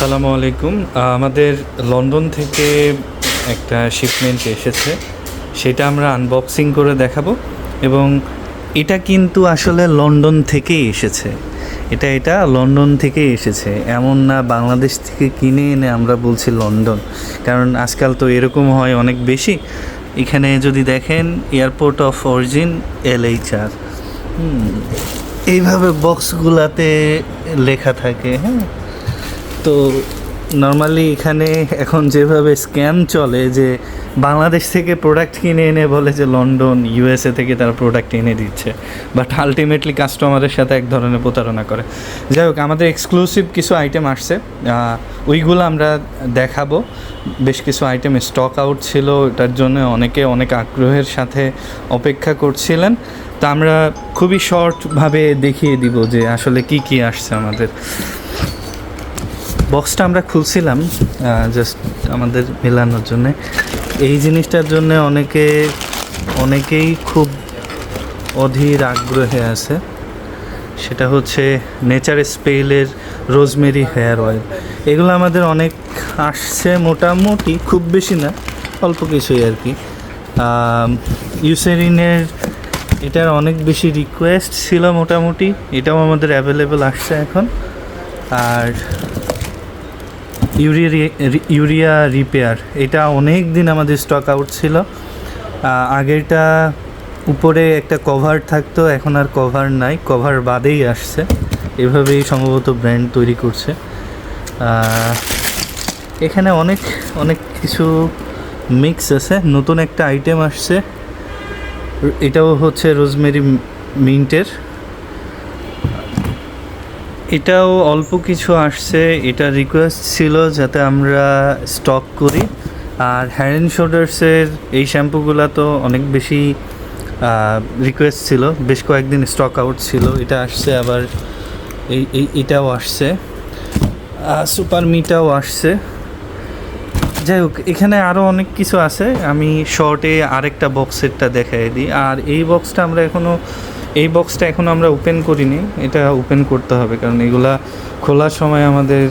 আসসালামু আলাইকুম। আমাদের লন্ডন থেকে একটা শিপমেন্ট এসেছে। সেটা আমরা আনবক্সিং করে দেখাবো। এবং এটা কিন্তু আসলে লন্ডন থেকেই এসেছে। এটা এটা লন্ডন থেকে এসেছে। এমন না বাংলাদেশ থেকে কিনে এনে আমরা বলছি লন্ডন। কারণ আজকাল তো এরকম হয় অনেক বেশি। এখানে যদি দেখেন এয়ারপোর্ট অফ অরিজিন এলএইচআর এইভাবে বক্সগুলাতে লেখা থাকে হ্যাঁ? তো নর্মালি এখানে এখন যেভাবে স্ক্যাম চলে যে বাংলাদেশ থেকে প্রোডাক্ট কিনে এনে বলে যে লন্ডন ইউএসএ থেকে তারা প্রোডাক্ট এনে দিচ্ছে। বাট আলটিমেটলি কাস্টমারের সাথে এক ধরনের প্রতারণা করে। যাই হোক, আমাদের এক্সক্লুসিভ কিছু আইটেম আসছে। ওইগুলো আমরা দেখাবো। বেশ কিছু আইটেম স্টক আউট ছিল, ওটার জন্য অনেকে অনেক আগ্রহের সাথে অপেক্ষা করছিলেন। তো আমরা খুবই শর্টভাবে দেখিয়ে দিব যে আসলে কি কি আসছে আমাদের। বক্সটা আমরা খুলছিলাম জাস্ট আমাদের মেলানোর জন্য। এই জিনিসটার জন্য অনেকে, অনেকেই খুব অধীর আগ্রহে আছে। সেটা হচ্ছে নেচার স্পেলের রোজমেরি হেয়ার অয়েল। এগুলো আমাদের অনেক আসছে মোটামুটি, খুব বেশি না, অল্প কিছুই আর কি। ইউসেরিনের এটার অনেক বেশি রিকোয়েস্ট ছিল মোটামুটি, এটাও আমাদের অ্যাভেলেবেল আসছে এখন। আর ইউরিয়া ইউরিয়া রিপেয়ার এটা অনেক দিন আমাদের স্টক আউট ছিল। আগেরটা উপরে একটা কভার থাকতো, এখন আর কভার নাই কভার বাদেই আসছে। এভাবেই সম্ভবত ব্র্যান্ড তৈরি করছে। এখানে অনেক অনেক কিছু মিক্স আছে। নতুন একটা আইটেম আসছে। এটাও হচ্ছে রোজমেরি মিন্টের এটাও অল্প কিছু আসছে। এটা রিকোয়েস্ট ছিল যাতে আমরা স্টক করি। আর হ্যান্ড অ্যান্ড শোল্ডার্সের এই শ্যাম্পুগুলো তো অনেক বেশি রিকোয়েস্ট ছিল। বেশ কয়েকদিন স্টক আউট ছিল। এটা আসছে আবার, এই এটাও আসছে। সুপার মিটাও আসছে। যাই হোক, এখানে আরও অনেক কিছু আছে। আমি শর্টে আরেকটা বক্সেরটা দেখাই দিই। আর এই বক্সটা আমরা এখনও এই বক্সটা এখন আমরা ওপেন করিনি, এটা ওপেন করতে হবে, কারণ এগুলা খোলার সময় আমাদের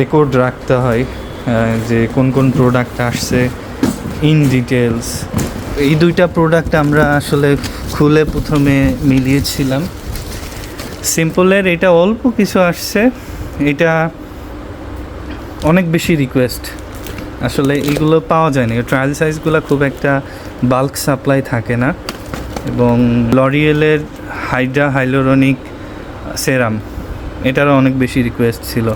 রেকর্ড রাখতে হয় যে কোন কোন প্রোডাক্ট আসছে ইন ডিটেলস এই দুইটা প্রোডাক্ট আমরা আসলে খুলে প্রথমে মিলিয়েছিলাম। সিম্পলের এটা অল্প কিছু আসছে, এটা অনেক বেশি রিকোয়েস্ট আসলে এগুলো পাওয়া যায় না ট্রায়াল সাইজগুলো খুব একটা বাল্ক সাপ্লাই থাকে না। এবং লরিয়েলের হাইড্রা হাইলোরনিক সেরাম, এটারও অনেক বেশি রিকোয়েস্ট ছিল।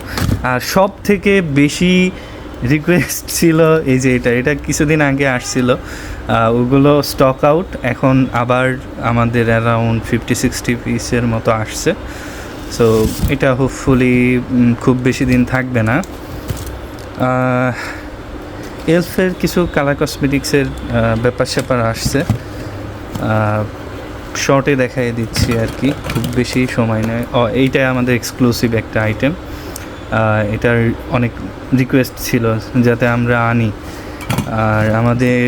আর সব থেকে বেশি রিকোয়েস্ট ছিল এই যে এটা এটা কিছুদিন আগে আসছিল। ওগুলো স্টক আউট এখন আবার আমাদের অ্যারাউন্ড ফিফটি সিক্সটি পিসের মতো আসছে। সো এটা হোপফুলি খুব বেশি দিন থাকবে না। এলফের কিছু কালার কসমেটিক্সের ব্যাপার স্যাপার আসছে। শর্টে দেখাই দিচ্ছি আর কি, খুব বেশি সময় নেয়। এইটাই আমাদের এক্সক্লুসিভ একটা আইটেম এটার অনেক রিকোয়েস্ট ছিল যাতে আমরা আনি। আর আমাদের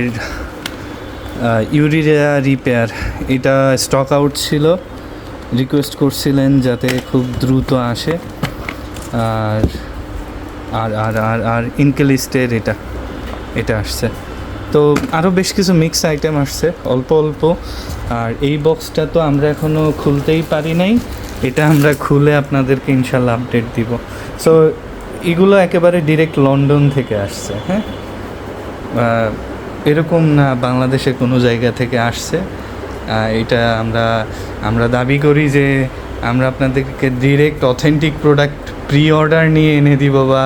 ইউরিয়া রিপেয়ার এটা স্টক আউট ছিল। রিকোয়েস্ট করছিলেন যাতে খুব দ্রুত আসে। আর আর আর আর আর ইনকেলিস্টের এটা এটা আসছে। তো আরও বেশ কিছু মিক্স আইটেম আসছে, অল্প অল্প। আর এই বক্সটা তো আমরা এখনও খুলতেই পারি নাই, এটা আমরা খুলে আপনাদেরকে ইনশাল্লাহ আপডেট দিব। সো এগুলো একেবারে ডিরেক্ট লন্ডন থেকে আসছে হ্যাঁ? এরকম না বাংলাদেশে কোনো জায়গা থেকে আসছে। এটা আমরা আমরা দাবি করি যে আমরা আপনাদেরকে direct authentic product pre order নিয়ে এনে দিব বা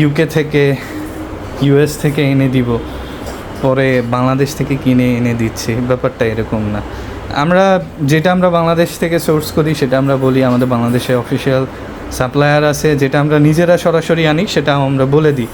ইউকে থেকে ইউএস থেকে এনে দিব, পরে বাংলাদেশ থেকে কিনে এনে দিচ্ছে, ব্যাপারটা এরকম না। আমরা, যেটা আমরা বাংলাদেশ থেকে সোর্স করি, সেটা আমরা বলি আমাদের বাংলাদেশে অফিসিয়াল সাপ্লায়ার আছে, যেটা আমরা নিজেরা সরাসরি আনি, সেটা আমরা বলে দিই।